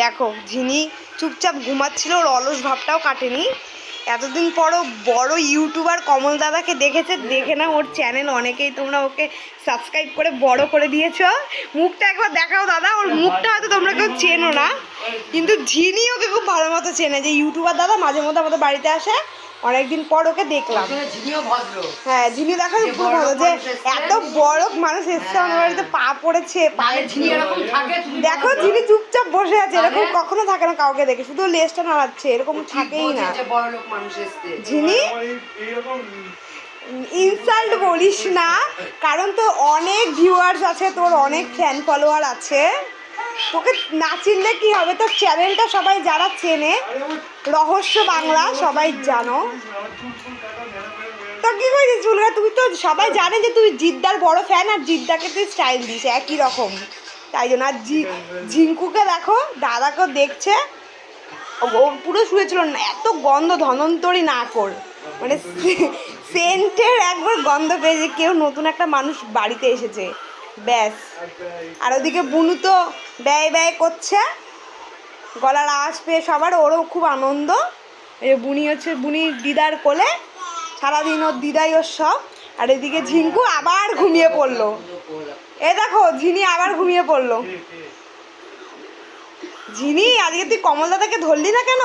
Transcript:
দেখো, ঝিনি চুপচাপ ঘুমাচ্ছিল, ওর অলস ভাবটাও কাটেনি। এতদিন পরও বড় ইউটিউবার কমল দাদাকে দেখেছে, দেখে না ওর চ্যানেল অনেকেই তোমরা ওকে সাবস্ক্রাইব করে বড় করে দিয়েছ। মুখটা একবার দেখাও দাদা, ওর মুখটা হয়তো তোমরা কেউ চেনো না। কিন্তু ঝিনি ওকে খুব ভালো মতো চেনে যে ইউটিউবার দাদা মাঝে মধ্যে আমাদের বাড়িতে আসে অনেকদিন পর ওকে দেখলাম। হ্যাঁ ঝিনি দেখা খুব বড় ভালো যে এত বড় মানুষ এসছে আমার বাড়িতে পা পড়েছে দেখো। যিনি চুপচাপ বসে আছে এরকম কখনো থাকে না কাউকে দেখে শুধু লেজটা নাড়াচ্ছে এরকম থাকেই না। ঝিনি ইনসাল্ট বলিস না কারণ তো অনেক ভিউয়ার্স আছে তোর অনেক ফ্যান ফলোয়ার আছে। তোকে না চিনলে কি হবে? তোর চ্যানেলটা সবাই যারা চেনে রহস্য বাংলা, সবাই জানো। তো কি করেছিস চুলকা তুই তো সবাই জানে যে তুই জিদ্দার বড় ফ্যান আর জিদ্দাকে তুই স্টাইল দিস, একই রকম। তাই জন্য আর জি ঝিঙ্কুকে দেখো, দাদাকেও দেখছে। ও পুরো শুয়েছিল না এত গন্ধ ধনন্তরী না কর। মানে সেন্টের একবার গন্ধ পেয়েছে কেউ নতুন একটা মানুষ বাড়িতে এসেছে। ব্যাস। আর ওদিকে বুনু তো ব্যয় ব্যয় করছে। গলার আওয়াজ পেয়ে সবার, ওরও খুব আনন্দ। বুনি হচ্ছে, বুনি দিদার কোলে। সারাদিন ওর দিদাই ওর সব। আর এদিকে ঝিঙ্কু আবার ঘুমিয়ে পড়ল। এ দেখো, ঝিনি আবার ঘুমিয়ে পড়ল। ঝিনি, আজকে তুই কমল দাদাকে ধরলি না কেন?